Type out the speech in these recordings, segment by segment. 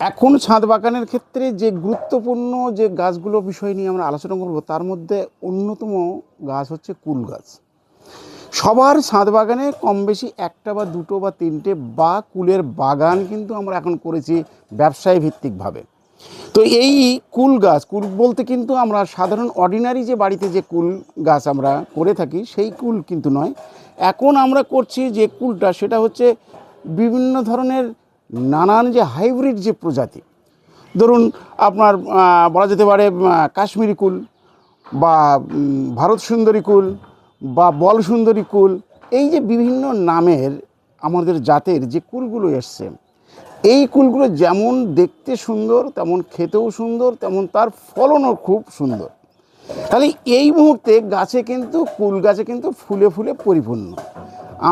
এখন ছাদ বাগানের ক্ষেত্রে যে গুরুত্বপূর্ণ যে গাছগুলো বিষয় নিয়ে আমরা আলোচনা করব, তার মধ্যে অন্যতম গাছ হচ্ছে কুল গাছ। সবার ছাদ বাগানে কম বেশি একটা বা দুটো বা তিনটে বা কুলের বাগান কিন্তু আমরা এখন করেছি ব্যবসায় ভিত্তিকভাবে তো এই কুল গাছ, কুল বলতে কিন্তু আমরা সাধারণ অর্ডিনারি যে বাড়িতে যে কুল গাছ আমরা করে থাকি, সেই কুল কিন্তু নয়। এখন আমরা করছি যে কুলটা, সেটা হচ্ছে বিভিন্ন ধরনের নানান যে হাইব্রিড যে প্রজাতি, ধরুন আপনার বলা যেতে পারে কাশ্মীরি কুল বা ভারত সুন্দরী কুল বা বল সুন্দরী কুল, এই যে বিভিন্ন নামের আমাদের জাতের যে কুলগুলো এসছে, এই কুলগুলো যেমন দেখতে সুন্দর, তেমন খেতেও সুন্দর, তেমন তার ফলনও খুব সুন্দর। তাহলে এই মুহূর্তে গাছে কিন্তু, কুল গাছে কিন্তু ফুলে ফুলে পরিপূর্ণ।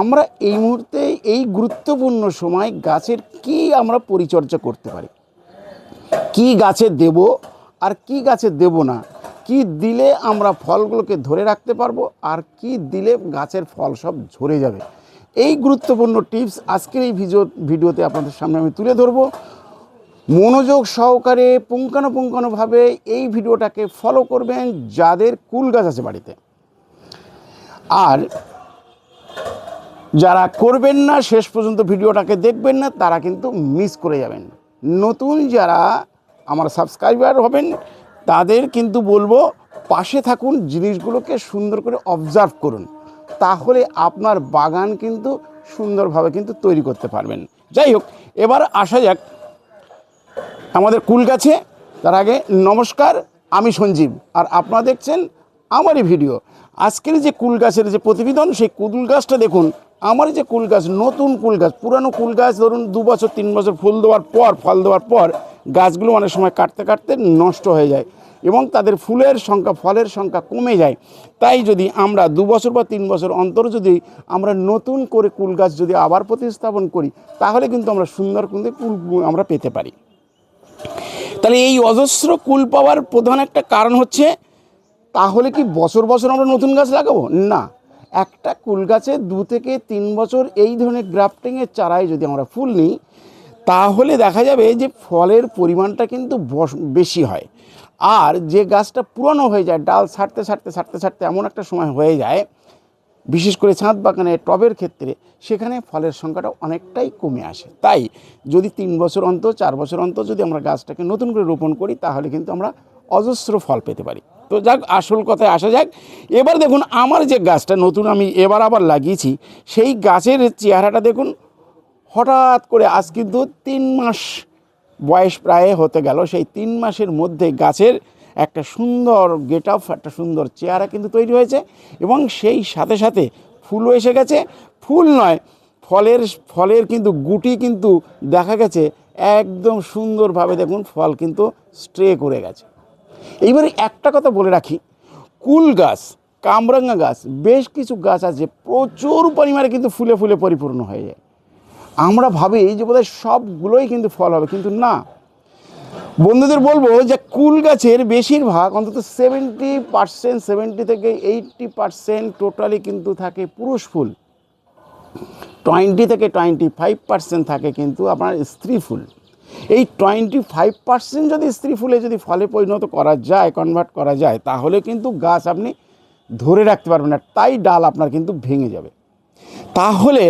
আমরা এই মুহূর্তে এই গুরুত্বপূর্ণ সময় গাছের কি আমরা পরিচর্যা করতে পারি? কি গাছে দেব আর কি গাছে দেব না? কি দিলে আমরা ফলগুলোকে ধরে রাখতে পারব আর কি দিলে গাছের ফল সব ঝরে যাবে? এই গুরুত্বপূর্ণ টিপস আজকের এই ভিডিও ভিডিওতে আপনাদের সামনে আমি তুলে ধরবো। মনোযোগ সহকারে পুঙ্খানুপুঙ্খানুভাবে এই ভিডিওটাকে ফলো করবেন যাদের কুল গাছ আছে বাড়িতে। আর যারা করবেন না, শেষ পর্যন্ত ভিডিওটাকে দেখবেন না, তারা কিন্তু মিস করে যাবেন। নতুন যারা আমার সাবস্ক্রাইবার হবেন, তাদের কিন্তু বলব, পাশে থাকুন, জিনিসগুলোকে সুন্দর করে অবজার্ভ করুন। তাহলে আপনার বাগান কিন্তু সুন্দরভাবে কিন্তু তৈরি করতে পারবেন। যাই হোক, এবার আসা যাক আমাদের কুল গাছে। তার আগে নমস্কার, আমি সঞ্জীব, আর আপনারা দেখছেন আমারই ভিডিও। আজকের যে কুল গাছের যে প্রতিবেদন, সেই কুল গাছটা দেখুন। আমার যে কুল গাছ, নতুন কুল গাছ, পুরানো কুল গাছ ধরুন দু বছর, তিন বছর ফুল দেওয়ার পর, ফল দেওয়ার পর গাছগুলো অনেক সময় কাটতে কাটতে নষ্ট হয়ে যায় এবং তাদের ফুলের সংখ্যা, ফলের সংখ্যা কমে যায়। তাই যদি আমরা দু বছর বা তিন বছর অন্তর যদি আমরা নতুন করে কুল গাছ যদি আবার প্রতিস্থাপন করি, তাহলে কিন্তু আমরা সুন্দর কিন্তু কুল আমরা পেতে পারি। তাহলে এই অজস্র কুল পাওয়ার প্রধান একটা কারণ হচ্ছে, তাহলে কি বছর বছর আমরা নতুন গাছ লাগাবো? না। একটা কুল গাছে দু থেকে তিন বছর এই ধরনের গ্রাফটিংয়ের চারায় যদি আমরা ফুল নিই, তাহলে দেখা যাবে যে ফলের পরিমাণটা কিন্তু বেশি হয়। আর যে গাছটা পুরনো হয়ে যায়, ডাল ছাড়তে ছাড়তে ছাড়তে ছাড়তে এমন একটা সময় হয়ে যায়, বিশেষ করে ছাদ বাগানে টবের ক্ষেত্রে, সেখানে ফলের সংখ্যাটা অনেকটাই কমে আসে। তাই যদি তিন বছর অন্তর, চার বছর অন্তর যদি আমরা গাছটাকে নতুন করে রোপণ করি, তাহলে কিন্তু আমরা অজস্র ফল পেতে পারি। তো যাক, আসল কথায় আসা যাক। এবার দেখুন, আমার যে গাছটা নতুন আমি এবার আবার লাগিয়েছি, সেই গাছের চেহারাটা দেখুন, হঠাৎ করে আজ কিন্তু তিন মাস বয়স প্রায় হতে গেল। সেই তিন মাসের মধ্যে গাছের একটা সুন্দর গেট আপ একটা সুন্দর চেহারা কিন্তু তৈরি হয়েছে এবং সেই সাথে সাথে ফুলও এসে গেছে। ফুল নয়, ফলের ফলের কিন্তু গুটি কিন্তু দেখা গেছে, একদম সুন্দরভাবে দেখুন, ফল কিন্তু স্ট্রে করে গেছে। এইবারে একটা কথা বলে রাখি, কুল গাছ, কামরাঙ্গা গাছ, বেশ কিছু গাছ আছে, প্রচুর পরিমাণে কিন্তু ফুলে ফুলে পরিপূর্ণ হয়ে যায়। আমরা ভাবি যে বোধহয় সবগুলোই কিন্তু ফল হবে, কিন্তু না। বন্ধুদের বলব যে কুল গাছের বেশিরভাগ অন্তত সেভেন্টি পার্সেন্ট সেভেন্টি থেকে এইটটি পার্সেন্ট টোটালি কিন্তু থাকে পুরুষ ফুল। টোয়েন্টি থেকে টোয়েন্টি ফাইভ পার্সেন্ট থাকে কিন্তু আপনার স্ত্রী ফুল। এই টোয়েন্টি ফাইভ পার্সেন্ট যদি স্ত্রী ফুলে যদি ফলে পরিণত করা যায় কনভার্ট করা যায়, তাহলে কিন্তু গাছ আপনি ধরে রাখতে পারবেন না, তাই ডাল আপনার কিন্তু ভেঙে যাবে। তাহলে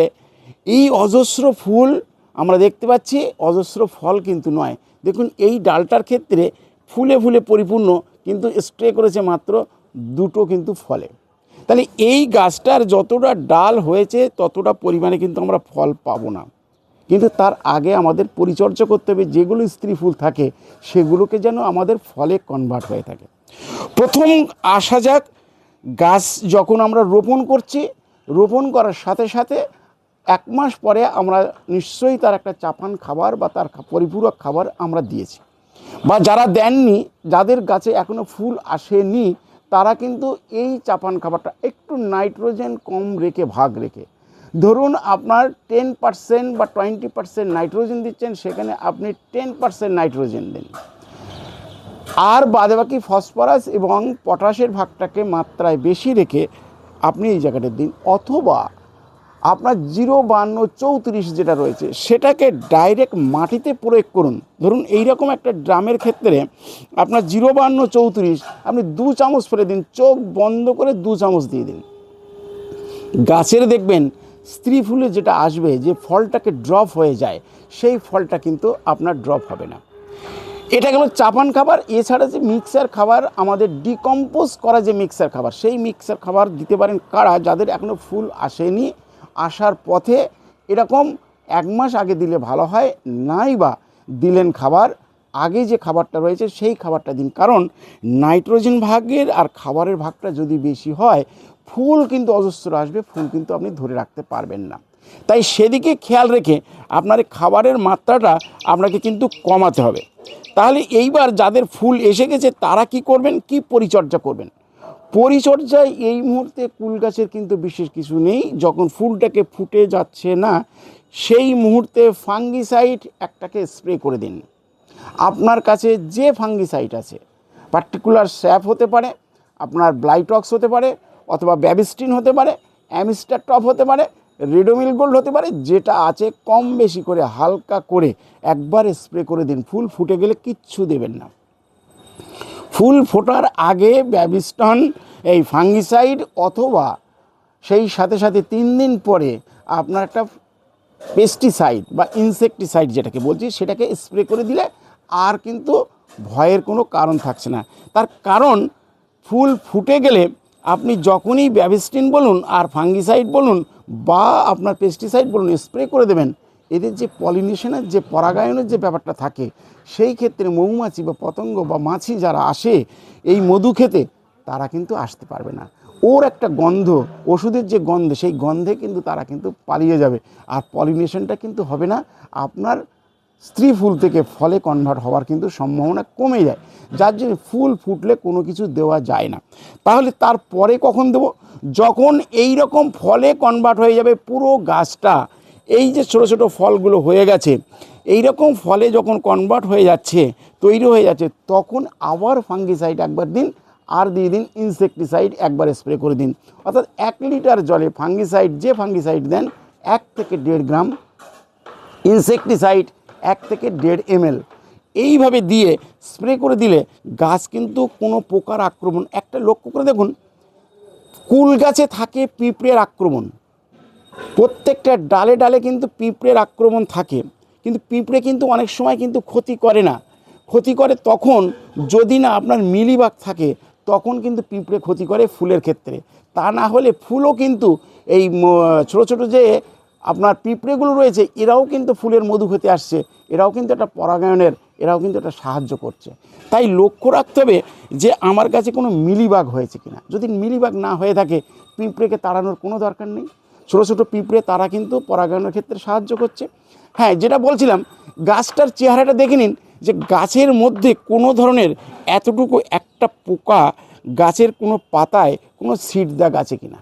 এই অজস্র ফুল আমরা দেখতে পাচ্ছি, অজস্র ফল কিন্তু নয়। দেখুন, এই ডালটার ক্ষেত্রে ফুলে ফুলে পরিপূর্ণ, কিন্তু স্প্রে করেছে মাত্র দুটো কিন্তু ফলে। তাহলে এই গাছটার যতটা ডাল হয়েছে, ততটা পরিমাণে কিন্তু আমরা ফল পাবো না। কিন্তু তার আগে আমাদের পরিচর্যা করতে হবে, যেগুলো স্ত্রী ফুল থাকে, সেগুলোকে যেন আমাদের ফলে কনভার্ট হয়ে থাকে। প্রথম আসা যাক, গাছ যখন আমরা রোপণ করছি, রোপণ করার সাথে সাথে এক মাস পরে আমরা নিশ্চয়ই তার একটা চাপান খাবার বা তার পরিপূরক খাবার আমরা দিয়েছি। বা যারা দেননি, যাদের গাছে এখনও ফুল আসেনি, তারা কিন্তু এই চাপান খাবারটা একটু নাইট্রোজেন কম রেখে, ভাগ রেখে ধরুন আপনার টেন পার্সেন্ট বা টোয়েন্টি পার্সেন্ট নাইট্রোজেন দিচ্ছেন, সেখানে আপনি টেন পার্সেন্ট নাইট্রোজেন দিন। আর বাদবাকি ফসফরাস এবং পটাশের ভাগটাকে মাত্রায় বেশি রেখে আপনি এই জায়গাটা দিন। অথবা আপনার জিরো বান্ন চৌত্রিশ যেটা রয়েছে, সেটাকে ডাইরেক্ট মাটিতে প্রয়োগ করুন। ধরুন এইরকম একটা ড্রামের ক্ষেত্রে আপনার জিরো বান্ন চৌত্রিশ, আপনি দু চামচ ফেলে দিন, চোখ বন্ধ করে দু চামচ দিয়ে দিন। গাছের দেখবেন স্ত্রী ফুলে যেটা আসবে, যে ফলটাকে ড্রপ হয়ে যায়, সেই ফলটা কিন্তু আপনার ড্রপ হবে না। এটা গেল চাপান খাবার, এছাড়া যে মিক্সার খাবার, আমাদের ডিকম্পোজ করা যে মিক্সার খাবার, সেই মিক্সার খাবার দিতে পারেন কারা? যাদের এখনও ফুল আসেনি, আসার পথে এরকম এক মাস আগে দিলে ভালো হয়, নাই বা দিলেন খাবার, আগে যে খাবারটা রয়েছে সেই খাবারটা দিন। কারণ নাইট্রোজেন ভাগের আর খাবারের ভাগটা যদি বেশি হয় ফুল কিন্তু অজস্র আসবে, ফুল কিন্তু আপনি ধরে রাখতে পারবেন না। তাই সেদিকে খেয়াল রেখে আপনার খাবারের মাত্রাটা আপনাকে কিন্তু কমাতে হবে। তাহলে এইবার যাদের ফুল এসে গেছে, তারা কি করবেন? কি পরিচর্যা করবেন? পরিচর্যায় এই মুহূর্তে কুল গাছের কিন্তু বিশেষ কিছু নেই। যখন ফুলটাকে ফুটে যাচ্ছে না, সেই মুহূর্তে ফাঙ্গিসাইড একটাকে স্প্রে করে দিন। আপনার কাছে যে ফাঙ্গিসাইড আছে, পার্টিকুলার স্যাপ হতে পারে, আপনার ব্লাইটক্স হতে পারে অথবা ব্যাবিস্টিন হতে পারে, অ্যামিস্টার টপ হতে পারে, রেডোমিল গোল্ড হতে পারে, যেটা আছে কম বেশি করে হালকা করে একবার স্প্রে করে দিন। ফুল ফুটে গেলে কিচ্ছু দেবেন না। ফুল ফোটার আগে ব্যাবিস্টন, এই ফাঙ্গিসাইড অথবা সেই সাথে সাথে তিন দিন পরে আপনার একটা পেস্টিসাইড বা ইনসেকটিসাইড যেটাকে বলছি, সেটাকে স্প্রে করে দিলে আর কিন্তু ভয়ের কোনো কারণ থাকছে না। তার কারণ ফুল ফুটে গেলে আপনি যখনই ব্যাবিস্টিন বলুন আর ফাঙ্গিসাইড বলুন বা আপনার পেস্টিসাইড বলুন, স্প্রে করে দেবেন। এদের যে পলিনেশনের যে পরাগায়নের যে ব্যাপারটা থাকে, সেই ক্ষেত্রে মৌমাছি বা পতঙ্গ বা মাছি যারা আসে এই মধু খেতে, তারা কিন্তু আসতে পারবে না। ওর একটা গন্ধ, ওষুধের যে গন্ধ, সেই গন্ধে কিন্তু তারা কিন্তু পালিয়ে যাবে। আর পলিনেশনটা কিন্তু হবে না। আপনার স্ত্রী ফুল থেকে ফলে কনভার্ট হওয়ার কিন্তু সম্ভাবনা কমে যায়, যার জন্য ফুল ফুটলে কোনো কিছু দেওয়া যায় না। তাহলে তারপরে কখন দেব? যখন এই রকম ফলে কনভার্ট হয়ে যাবে পুরো গাছটা, এই যে ছোটো ছোটো ফলগুলো হয়ে গেছে, এই রকম ফলে যখন কনভার্ট হয়ে যাচ্ছে, তৈরি হয়ে যাচ্ছে, তখন আবার ফাঙ্গিসাইড একবার দিন, আর দিয়ে দিন ইনসেকটিসাইড একবার স্প্রে করে দিন। অর্থাৎ এক লিটার জলে ফাঙ্গিসাইড, যে ফাঙ্গিসাইড দেন, এক থেকে দেড় গ্রাম ইনসেকটিসাইড এক থেকে দেড় এমএল। এইভাবে দিয়ে স্প্রে করে দিলে গাছ কিন্তু কোনো পোকার আক্রমণ, একটা লক্ষ্য করে দেখুন, কুল গাছে থাকে পিঁপড়ের আক্রমণ। প্রত্যেকটা ডালে ডালে কিন্তু পিঁপড়ের আক্রমণ থাকে। কিন্তু পিঁপড়ে কিন্তু অনেক সময় কিন্তু ক্ষতি করে না। ক্ষতি করে তখন যদি না আপনার মিলিবাগ থাকে, তখন কিন্তু পিঁপড়ে ক্ষতি করে ফুলের ক্ষেত্রে। তা না হলে ফুলও কিন্তু এই ছোট ছোট যে আপনার পিঁপড়েগুলো রয়েছে, এরাও কিন্তু ফুলের মধু খেতে আসছে, এরাও কিন্তু একটা পরাগায়নের, এরাও কিন্তু একটা সাহায্য করছে। তাই লক্ষ্য রাখতে হবে যে আমার কাছে কোনো মিলিবাগ হয়েছে কিনা। যদি মিলিবাগ না হয়ে থাকে, পিঁপড়েকে তাড়ানোর কোনো দরকার নেই। ছোটো ছোটো পিঁপড়ে তারা কিন্তু পরাগায়নের ক্ষেত্রে সাহায্য করছে। হ্যাঁ যেটা বলছিলাম, গাছটার চেহারাটা দেখে নিন যে গাছের মধ্যে কোনো ধরনের এতটুকু একটা পোকা গাছের কোনো পাতায় কোনো সিট দাগ আছে কিনা।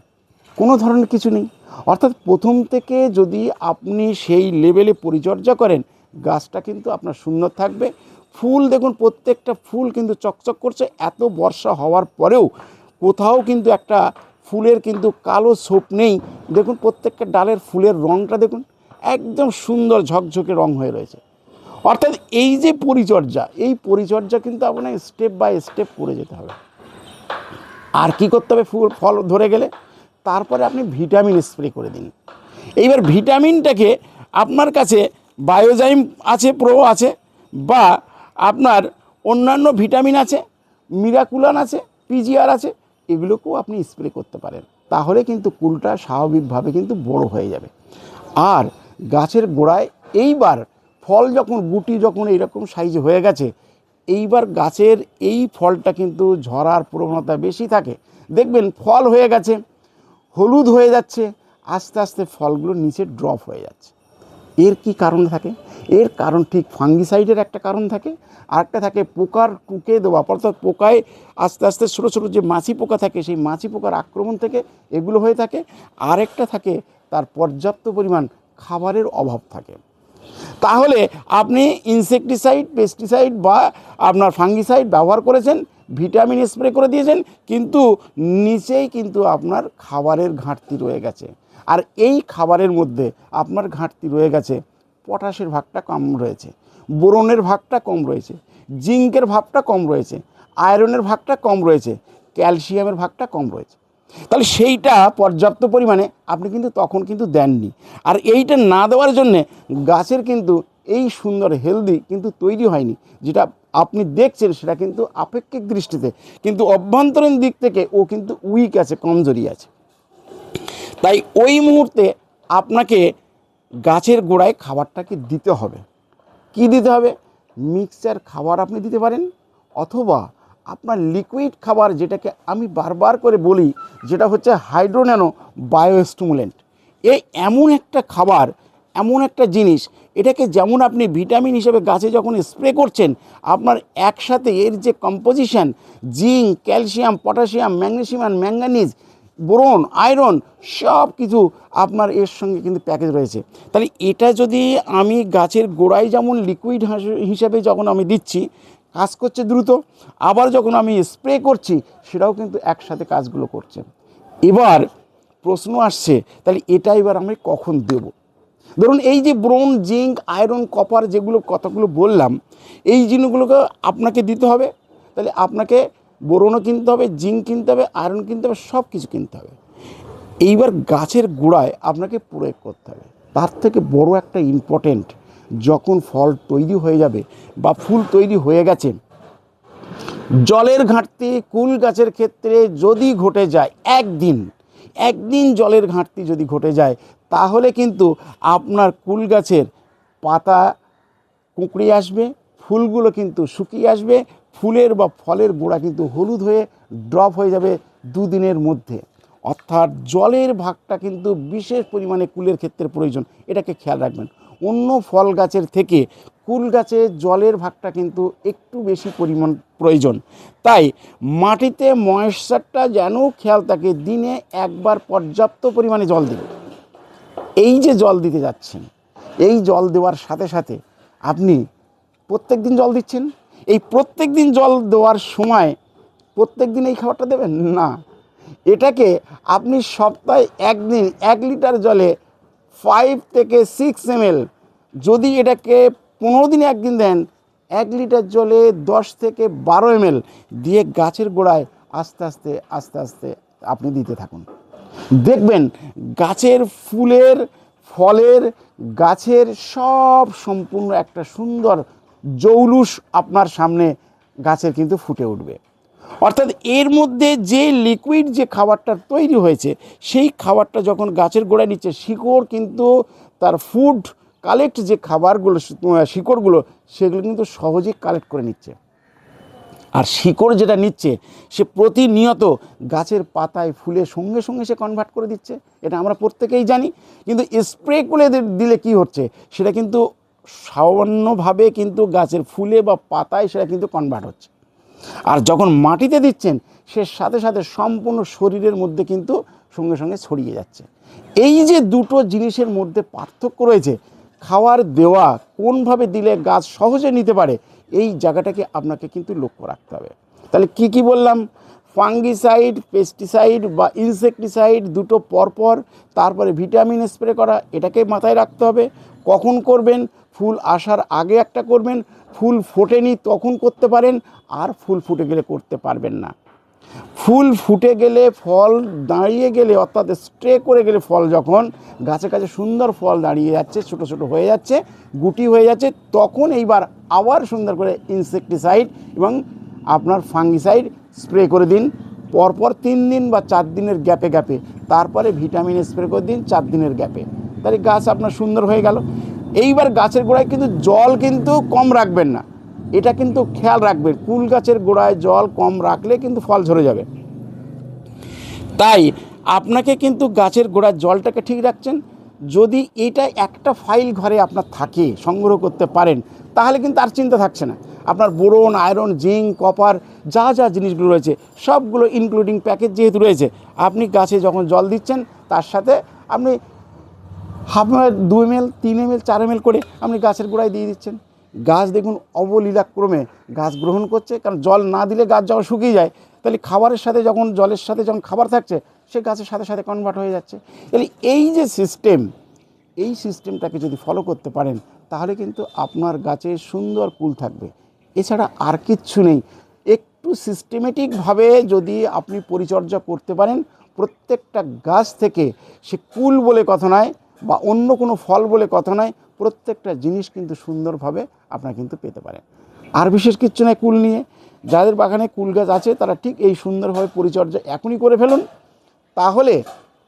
কোনো ধরনের কিছু নেই। অর্থাৎ প্রথম থেকে যদি আপনি সেই লেভেলে পরিচর্যা করেন, গাছটা কিন্তু আপনার সুন্দর থাকবে। ফুল দেখুন, প্রত্যেকটা ফুল কিন্তু চকচক করছে। এত বর্ষা হওয়ার পরেও কোথাও কিন্তু একটা ফুলের কিন্তু কালো ছোপ নেই। দেখুন, প্রত্যেকটা ডালের ফুলের রঙটা দেখুন, একদম সুন্দর ঝকঝকে রং হয়ে রয়েছে। অর্থাৎ এই যে পরিচর্যা, এই পরিচর্যা কিন্তু আপনাকে স্টেপ বাই স্টেপ করে যেতে হবে। আর কি করতে হবে? ফুল, ফল ধরে গেলে তারপরে আপনি ভিটামিন স্প্রে করে দিন। এইবার ভিটামিনটাকে আপনার কাছে বায়োজাইম আছে, প্রো আছে, বা আপনার অন্যান্য ভিটামিন আছে, মিরাকুলান আছে, পিজিআর আছে, এগুলোকেও আপনি স্প্রে করতে পারেন। তাহলে কিন্তু কুলটা স্বাভাবিকভাবে কিন্তু বড় হয়ে যাবে। আর গাছের গোড়ায় এইবার ফল যখন, গুটি যখন এইরকম সাইজ হয়ে গেছে, এইবার গাছের এই ফলটা কিন্তু ঝরার প্রবণতা বেশি থাকে। দেখবেন ফল হয়ে গেছে হলুদ হয়ে যাচ্ছে, আস্তে আস্তে ফলগুলো নিচে ড্রপ হয়ে যাচ্ছে। এর কি কারণ থাকে? এর কারণ ঠিক ফাঙ্গিসাইডের একটা কারণ থাকে, আরেকটা থাকে পোকার টুকে দেওয়া। অর্থাৎ পোকায় আস্তে আস্তে ছোটো ছোটো যে মাছি পোকা থাকে, সেই মাছি পোকার আক্রমণ থেকে এগুলো হয়ে থাকে। আরেকটা থাকে তার পর্যাপ্ত পরিমাণ খাবারের অভাব থাকে। তাহলে আপনি ইনসেকটিসাইড পেস্টিসাইড বা আপনার ফাঙ্গিসাইড ব্যবহার করেছেন ভিটামিন স্প্রে করে দিয়েছেন, কিন্তু নিচেই কিন্তু আপনার খাবারের ঘাটতি রয়ে গেছে। আর এই খাবারের মধ্যে আপনার ঘাটতি রয়ে গেছে, পটাশের ভাগটা কম রয়েছে, বোরনের ভাগটা কম রয়েছে, জিঙ্কের ভাগটা কম রয়েছে, আয়রনের ভাগটা কম রয়েছে, ক্যালসিয়ামের ভাগটা কম রয়েছে। তাহলে সেইটা পর্যাপ্ত পরিমাণে আপনি কিন্তু তখন কিন্তু দেননি। আর এইটা না দেওয়ার জন্যে গাছের কিন্তু এই সুন্দর হেলদি কিন্তু তৈরি হয়নি, যেটা আপনি দেখছেন সেটা কিন্তু আপেক্ষিক দৃষ্টিতে, কিন্তু অভ্যন্তরীণ দিক থেকে ও কিন্তু উইক আছে, কমজোরি আছে। তাই ওই মুহূর্তে আপনাকে গাছের গোড়ায় খাবারটাকে দিতে হবে? কি দিতে হবে? মিক্সচার খাবার আপনি দিতে পারেন, অথবা আপনার লিকুইড খাবার যেটাকে আমি বারবার করে বলি, যেটা হচ্ছে হাইড্রোন্যানো বায়োস্টিমুলেন্ট এই এমন একটা খাবার এমন একটা জিনিস, এটাকে যেমন আপনি ভিটামিন হিসেবে গাছে যখন স্প্রে করছেন, আপনার একসাথে এর যে composition zinc, calcium, potassium, magnesium and manganese, boron, iron সব কিছু আপনার এর সঙ্গে কিন্তু প্যাকেজ রয়েছে। তাহলে এটা যদি আমি গাছের গোড়ায় যেমন লিকুইড হিসাবে যখন আমি দিচ্ছি, কাজ করছে দ্রুত, আবার যখন আমি স্প্রে করছি, সেটাও কিন্তু একসাথে কাজগুলো করছে। এবার প্রশ্ন আসছে, তাহলে এটা এবার আমি কখন দেব? ধরুন এই যে ব্রোন, জিঙ্ক, আয়রন, কপার যেগুলো কথাগুলো বললাম, এই জিনিসগুলোকে আপনাকে দিতে হবে। তাহলে আপনাকে বোরনও কিনতে হবে, জিঙ্ক কিনতে হবে, আয়রন কিনতে হবে সব কিছু কিনতে হবে। এইবার গাছের গোড়ায় আপনাকে প্রয়োগ করতে হবে। তার থেকে বড় একটা ইম্পর্টেন্ট যখন ফল তৈরি হয়ে যাবে বা ফুল তৈরি হয়ে গেছে, জলের ঘাটতি কুল গাছের ক্ষেত্রে যদি ঘটে যায়, একদিন একদিন জলের ঘাটতি যদি ঘটে যায় তাহলে কিন্তু আপনার কুল গাছের পাতা কুঁকড়ে আসবে, ফুলগুলো কিন্তু শুকিয়ে আসবে, ফুলের বা ফলের গোড়া কিন্তু হলুদ হয়ে ড্রপ হয়ে যাবে দুদিনের মধ্যে। অর্থাৎ জলের ভাগটা কিন্তু বিশেষ পরিমাণে কুলের ক্ষেত্রে প্রয়োজন, এটাকে খেয়াল রাখবেন। অন্য ফল গাছের থেকে কুল গাছে জলের ভাগটা কিন্তু একটু বেশি পরিমাণ প্রয়োজন। তাই মাটিতে ময়েশ্চারটা যেন খেয়াল থাকে, দিনে একবার পর্যাপ্ত পরিমাণে জল দিন। এই যে জল দিতে যাচ্ছেন, এই জল দেওয়ার সাথে সাথে আপনি প্রত্যেক দিন জল দিচ্ছেন? এই প্রত্যেক দিন জল দেওয়ার সময় প্রত্যেক দিন এই খাবারটা দেবেন? না। এটাকে আপনি সপ্তাহে একদিন এক লিটার জলে ফাইভ থেকে সিক্স এমএল যদি এটাকে পনেরো দিনে একদিন দেন, এক লিটার জলে দশ থেকে বারো এমএল দিয়ে গাছের গোড়ায় আস্তে আস্তে আস্তে আস্তে আপনি দিতে থাকুন। দেখবেন গাছের ফুলের, ফলের, গাছের সব সম্পূর্ণ একটা সুন্দর জৌলুস আপনার সামনে গাছের কিন্তু ফুটে উঠবে। অর্থাৎ এর মধ্যে যে লিকুইড যে খাবারটা তৈরি হয়েছে, সেই খাবারটা যখন গাছের গোড়ায় নিচ্ছে শিকড় কিন্তু তার ফুড কালেক্ট যে খাবারগুলো, শিকড়গুলো, সেগুলো কিন্তু সহজেই কালেক্ট করে নিচ্ছে। আর শিকড় যেটা নিচ্ছে, সে প্রতিনিয়ত গাছের পাতায় ফুলে সঙ্গে সঙ্গে সে কনভার্ট করে দিচ্ছে। এটা আমরা প্রত্যেকেই জানি। কিন্তু স্প্রে করে দিলে কি হচ্ছে? সেটা কিন্তু সামান্যভাবে কিন্তু গাছের ফুলে বা পাতায় সেটা কিন্তু কনভার্ট হচ্ছে। আর যখন মাটিতে দিচ্ছেন, সে সাথে সাথে সম্পূর্ণ শরীরের মধ্যে কিন্তু সঙ্গে সঙ্গে ছড়িয়ে যাচ্ছে। এই যে দুটো জিনিসের মধ্যে পার্থক্য রয়েছে, খাওয়ার দেওয়া কোনভাবে দিলে গাছ সহজে নিতে পারে এই জায়গাটাকে আপনাকে কিন্তু লক্ষ্য রাখতে হবে। তাহলে কি কি বললাম? ফাঙ্গিসাইড, পেস্টিসাইড বা ইনসেকটিসাইড দুটো পরপর, তারপরে ভিটামিন স্প্রে করা, এটাকে মাথায় রাখতে হবে। কখন করবেন? ফুল আসার আগে একটা করবেন, ফুল ফোটেনি তখন করতে পারেন, আর ফুল ফুটে গেলে করতে পারবেন না। ফুল ফুটে গেলে ফল দাঁড়িয়ে গেলে, অর্থাৎ স্প্রে করে গেলে ফল যখন গাছে কাছে সুন্দর ফল দাঁড়িয়ে যাচ্ছে, ছোট ছোট হয়ে যাচ্ছে, গুটি হয়ে যাচ্ছে, তখন এইবার আবার সুন্দর করে ইনসেকটিসাইড এবং আপনার ফাঙ্গিসাইড স্প্রে করে দিন। পরপর তিন দিন বা চার দিনের গ্যাপে গ্যাপে তারপরে ভিটামিন স্প্রে করে দিন চার দিনের গ্যাপে তাহলে গাছ আপনার সুন্দর হয়ে গেল। এইবার গাছের গোড়ায় কিন্তু জল কিন্তু কম রাখবেন না। এটা কিন্তু খেয়াল রাখবেন কুল গাছের গোড়ায় জল কম রাখলে কিন্তু ফল ঝরে যাবে। তাই আপনাকে কিন্তু গাছের গোড়ার জলটাকে ঠিক রাখছেন। যদি এটা একটা ফাইল ঘরে আপনার থাকে, সংগ্রহ করতে পারেন, তাহলে কিন্তু আর চিন্তা থাকছে না। আপনার বোরন, আয়রন, জিঙ্ক, কপার, যা যা জিনিসগুলো রয়েছে, সবগুলো ইনক্লুডিং প্যাকেজ যেহেতু রয়েছে, আপনি গাছে যখন জল দিচ্ছেন, তার সাথে আপনি হাফ দু এম এল তিন এম এল চার এম এল করে আপনি গাছের গোড়ায় দিয়ে দিচ্ছেন। গাছ দেখুন অবলীলাক্রমে গাছ গ্রহণ করছে, কারণ জল না দিলে গাছ যখন শুকিয়ে যায়, তাহলে খাবারের সাথে যখন, জলের সাথে যখন খাবার থাকছে, সে গাছের সাথে সাথে কনভার্ট হয়ে যাচ্ছে। তাহলে এই যে সিস্টেম এই সিস্টেমটাকে যদি ফলো করতে পারেন, তাহলে কিন্তু আপনার গাছে সুন্দর কুল থাকবে। এছাড়া আর কিচ্ছু নেই। একটু সিস্টেমেটিকভাবে যদি আপনি পরিচর্যা করতে পারেন, প্রত্যেকটা গাছ থেকে সে কুল বলে কথা নয় বা অন্য কোনো ফল বলে কথা নয় প্রত্যেকটা জিনিস কিন্তু সুন্দরভাবে আপনারা কিন্তু পেতে পারেন। আর বিশেষ কিচ্ছু নয় কুল নিয়ে। যাদের বাগানে কুল গাছ আছে, তারা ঠিক এই সুন্দরভাবে পরিচর্যা এখনই করে ফেলুন, তাহলে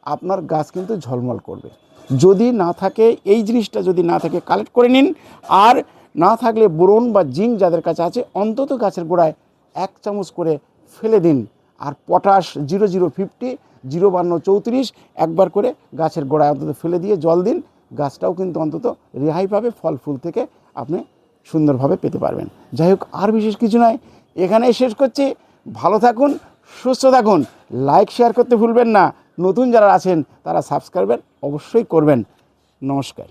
আপনার গাছ কিন্তু ঝলমল করবে। যদি না থাকে, এই জিনিসটা যদি না থাকে কালেক্ট করে নিন। আর না থাকলে বোরন বা জিঙ্ক যাদের কাছে আছে, অন্তত গাছের গোড়ায় এক চামচ করে ফেলে দিন। আর potash zero zero fifty zero বান্ন চৌত্রিশ একবার করে গাছের গোড়ায় অন্তত ফেলে দিয়ে জল দিন। গাছটাও কিন্তু অন্তত রেহাই পাবে, ফল, ফুল থেকে আপনি সুন্দরভাবে পেতে পারবেন। যাই হোক, আর বিশেষ কিছু নয়। এখানেই শেষ করছি। ভালো থাকুন, সুস্থ থাকুন। লাইক, শেয়ার করতে ভুলবেন না। নতুন যারা আছেন, তারা সাবস্ক্রাইবার অবশ্যই করবেন। নমস্কার।